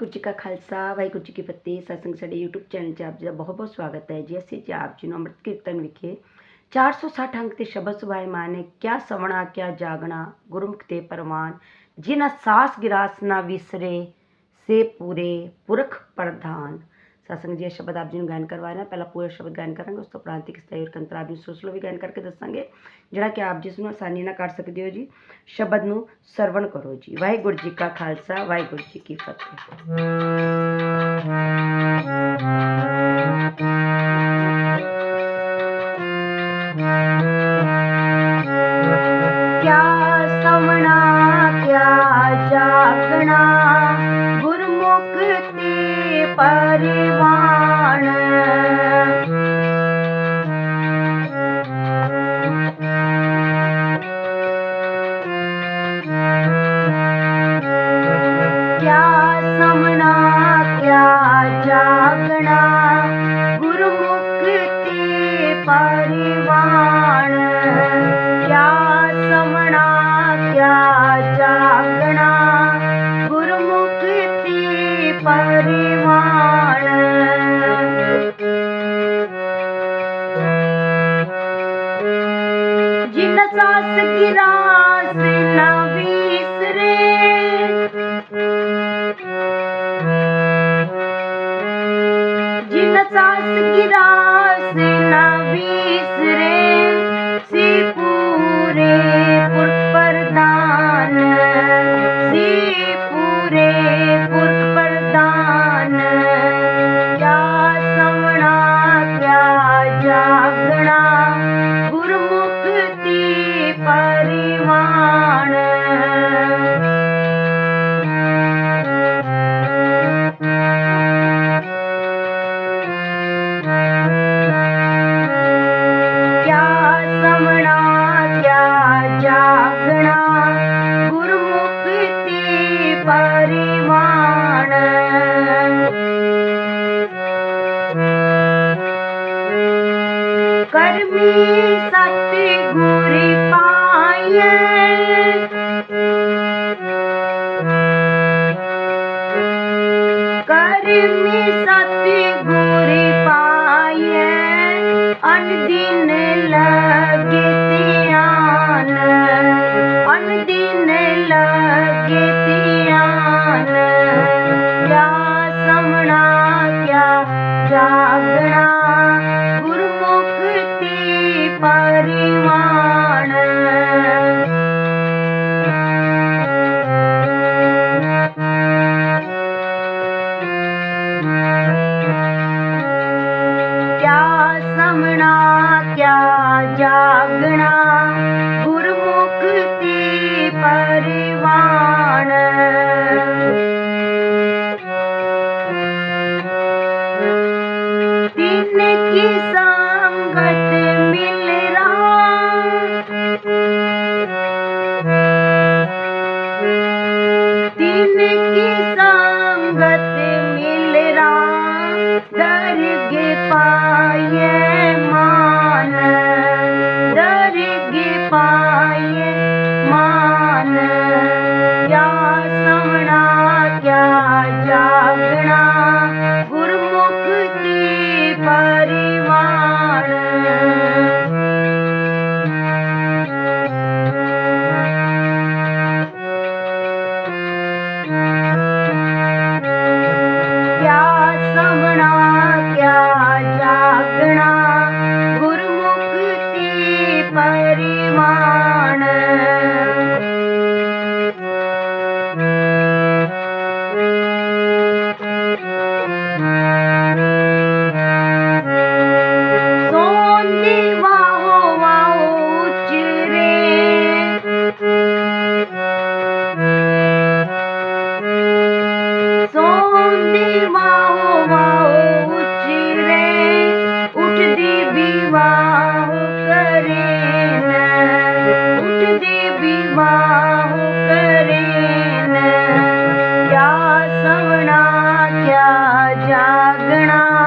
ਵਾਹਿਗੁਰੂ ਜੀ ਕਾ ਖਾਲਸਾ, ਵਾਹਿਗੁਰੂ ਜੀ ਕੀ ਫਤਿਹ। ਸਤਸੰਗ ਸਾਡੇ YouTube channel 'ਚ ਆਪ ਜੀ ਦਾ ਬਹੁਤ ਬਹੁਤ ਸਵਾਗਤ ਹੈ ਜੀ। ਅਸੀਂ ਜੀ ਆਪ ਜੀ ਨੂੰ ਅੰਮ੍ਰਿਤ ਕੀਰਤਨ ਵਿਖੇ 460 ਅੰਕ ਤੇ ਸ਼ਬਦ ਸੁਭਾਏ ਮਾਨੇ ਕਿਆ ਸਵਣਾ, ਕਿਆ ਜਾਗਣਾ, ਗੁਰਮੁਖ ਤੇ ਪਰਵਾਨ ਜਿਨ ਸਾਸ ਗਿਰਾਸ ਨਾ ਵਿਸਰੇ, ਸੇ ਪੂਰੇ ਪੁਰਖ ਪ੍ਰਧਾਨ। ਸਤਸੰਗ ਜੀ, ਇਹ ਸ਼ਬਦ ਆਪ ਜੀ ਨੂੰ ਗਾਇਨ ਕਰਵਾ ਰਹੇ ਪਹਿਲਾਂ ਪੂਰਾ ਸ਼ਬਦ ਗਾਇਨ ਕਰਾਂਗੇ, ਉਸ ਤੋਂ ਉਪਰੰਤ ਇੱਕ ਸਤਾਈ ਔਰ ਕੰਤਰਾ ਵੀ ਸੁਸਲੋ ਵੀ ਗਾਇਨ ਕਰਕੇ ਦੱਸਾਂਗੇ, ਜਿਹੜਾ ਕਿ ਆਪ ਜਿਸ ਨੂੰ ਆਸਾਨੀ ਨਾਲ ਕਰ ਸਕਦੇ ਹੋ ਜੀ। ਸ਼ਬਦ ਨੂੰ ਸਰਵਣ ਕਰੋ ਜੀ। ਵਾਹਿਗੁਰੂ ਜੀ ਕਾ ਖਾਲਸਾ, ਵਾਹਿਗੁਰੂ ਜੀ ਕੀ ਫਤਿਹ। ਤੇ ਜਿਨ ਸਾਸ ਗਿਰਾਸ ਨ ਵਿਸਰੇ ਜਿਨ ਸਾਸ ਗਿਰਾਸ ਨ ਵਿਸਰੇ ਸੀ ਪੂਰੇ ਕਰਮੀ ਸਤ ਗੁਰ ਪਾਈਐ। ਕਰਮੀ ਸਤ ਗੁਰ ਪਾਈਐ। ਅਨ ਦਿਨ क्या समणा क्या जागणा ಶರಣ